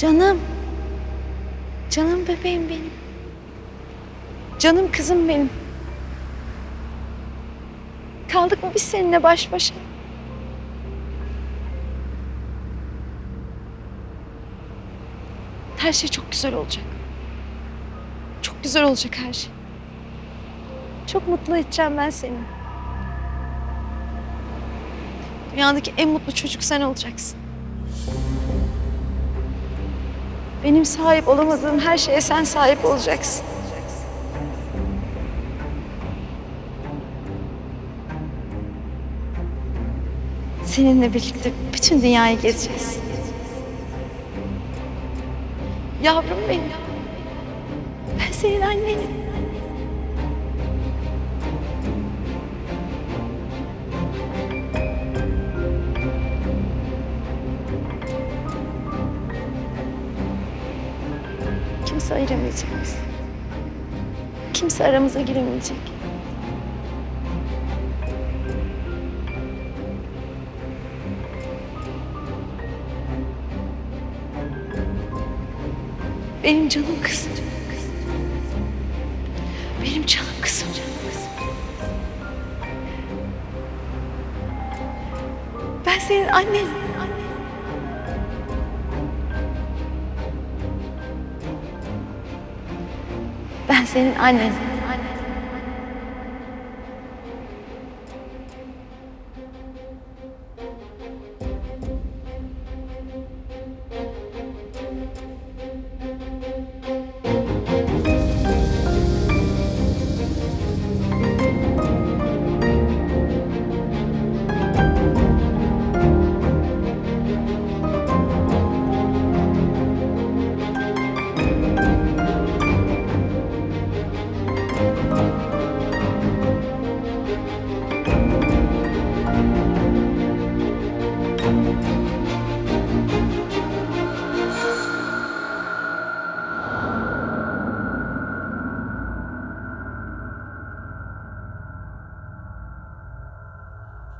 Canım. Canım bebeğim benim. Canım kızım benim. Kaldık mı biz seninle baş başa? Her şey çok güzel olacak. Çok güzel olacak her şey. Çok mutlu edeceğim ben seni. Dünyadaki en mutlu çocuk sen olacaksın. Benim sahip olamadığım her şeye sen sahip olacaksın. Seninle birlikte bütün dünyayı gezeceğiz. Yavrum benim. Ben senin annenim. Kimse ayıramayacak bizi. Kimse aramıza giremeyecek. Benim canım kızım. Benim canım kızım. Ben senin annen. senin annen.